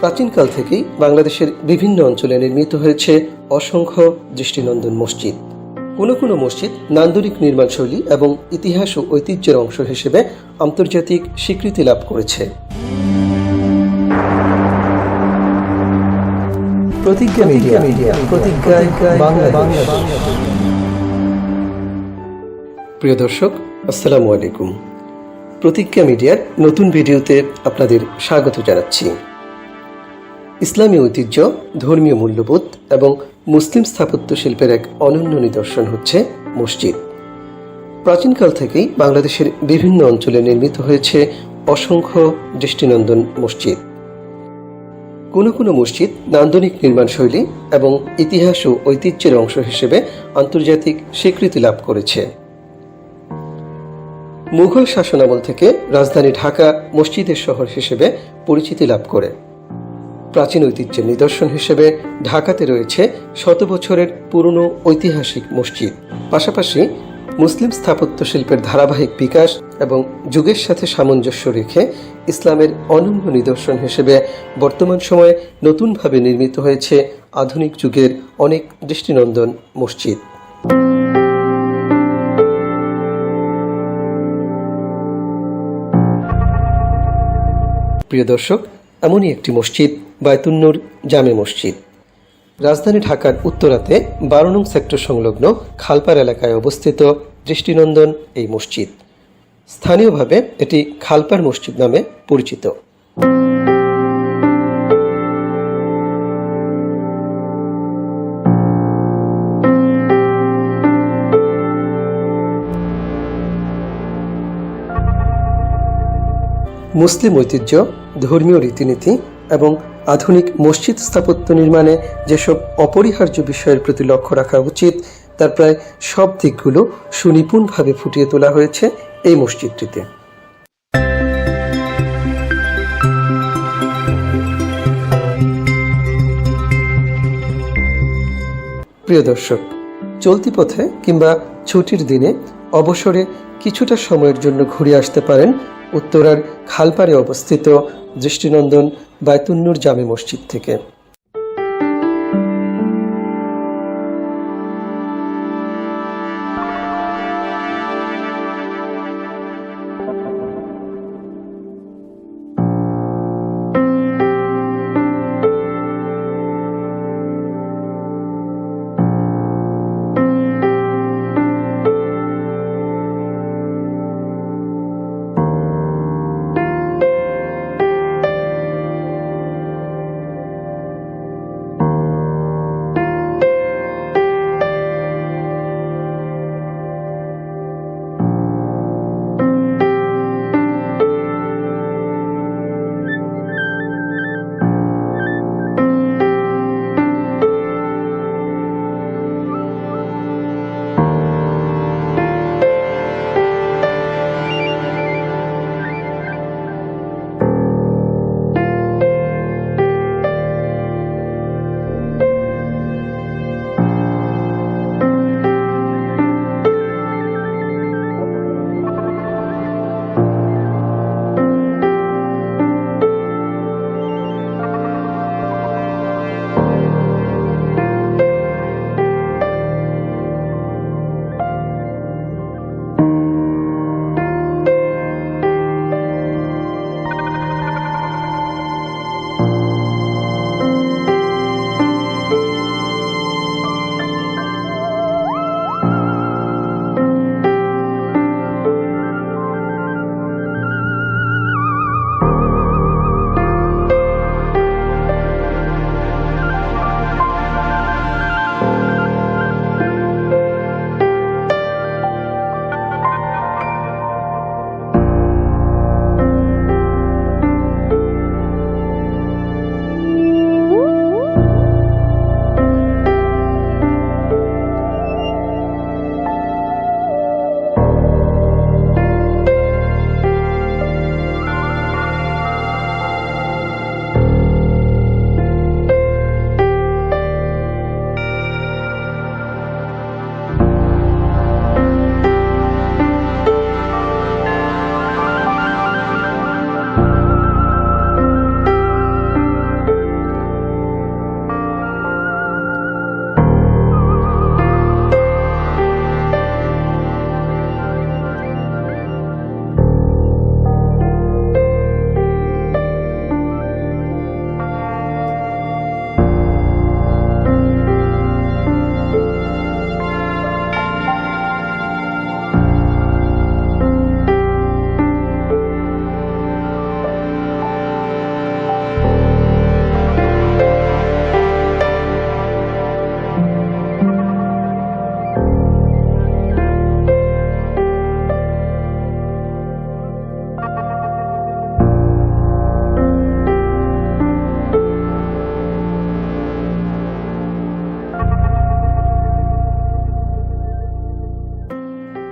প্রাচীনকাল থেকেই বাংলাদেশের বিভিন্ন অঞ্চলে নির্মিত হয়েছে অসংখ্য দৃষ্টিনন্দন মসজিদ। কোনো কোনো মসজিদ নান্দনিক নির্মাণশৈলী এবং ইতিহাস ও ঐতিহ্যের অংশ হিসেবে আন্তর্জাতিক স্বীকৃতি লাভ করেছে। প্রতিজ্ঞা মিডিয়া মিডিয়া প্রতিজ্ঞায় বাংলাদেশ। প্রিয় দর্শক, আসসালামু আলাইকুম। প্রতিজ্ঞা মিডিয়ার নতুন ভিডিওতে আপনাদের স্বাগত জানাচ্ছি। ইসলামী ঐতিহ্য, ধর্মীয় মূল্যবোধ এবং মুসলিম স্থাপত্য শিল্পের এক অনন্য নিদর্শন হচ্ছে মসজিদ। প্রাচীনকাল থেকেই বাংলাদেশের বিভিন্ন অঞ্চলে নির্মিত হয়েছে অসংখ্য দৃষ্টিনন্দন মসজিদ। কোনো কোনো মসজিদ নান্দনিক নির্মাণশৈলী এবং ইতিহাস ও ঐতিহ্যের অংশ হিসেবে আন্তর্জাতিক স্বীকৃতি লাভ করেছে। মুঘল শাসনামল থেকে রাজধানী ঢাকা মসজিদের শহর হিসেবে পরিচিতি লাভ করে। প্রাচীন ঐতিহ্যের নিদর্শন হিসেবে ঢাকাতে রয়েছে শত বছরের পুরনো ঐতিহাসিক মসজিদ। পাশাপাশি মুসলিম স্থাপত্য শিল্পের ধারাবাহিক বিকাশ এবং যুগের সাথে সামঞ্জস্য রেখে ইসলামের অনন্য নিদর্শন হিসেবে বর্তমান সময়ে নতুনভাবে নির্মিত হয়েছে আধুনিক যুগের অনেক দৃষ্টিনন্দন মসজিদ। প্রিয় দর্শক, এমনই একটি মসজিদ বায়তুন্নুর জামে মসজিদ। রাজধানী ঢাকার উত্তরাতে বারো নং সেক্টর সংলগ্ন খালপার এলাকায় অবস্থিত দৃষ্টিনন্দন এই মসজিদ। স্থানীয়ভাবে এটি খালপার মসজিদ নামে পরিচিত। মুসলিম ঐতিহ্য, ধর্মীয় রীতিনীতি এবং আধুনিক মসজিদ স্থাপত্য নির্মাণে যেসব অপরিহার্য বিষয়ের প্রতি লক্ষ্য রাখা উচিত, তার প্রায় সব দিকগুলো সুনিপুণভাবে ফুটিয়ে তোলা হয়েছে এই মসজিদটিতে। প্রিয় দর্শক, চলতি পথে কিংবা ছুটির দিনে অবসরে কিছুটা সময়ের জন্য ঘুরে আসতে পারেন উত্তরার খালপাড়ে অবস্থিত দৃষ্টিনন্দন বায়তুন্নুর জামে মসজিদ থেকে।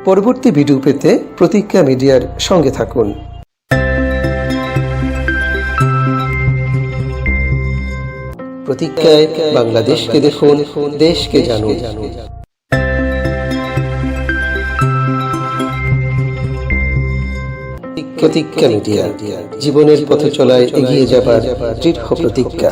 পরবর্তী ভিডিও পেতে প্রতিজ্ঞা মিডিয়ার সঙ্গে থাকুন। প্রতিজ্ঞায় বাংলাদেশকে দেখুন, দেশকে জানুন। প্রতিজ্ঞা মিডিয়া, জীবনের পথে চলায় এগিয়ে যাবার দৃঢ় প্রতিজ্ঞা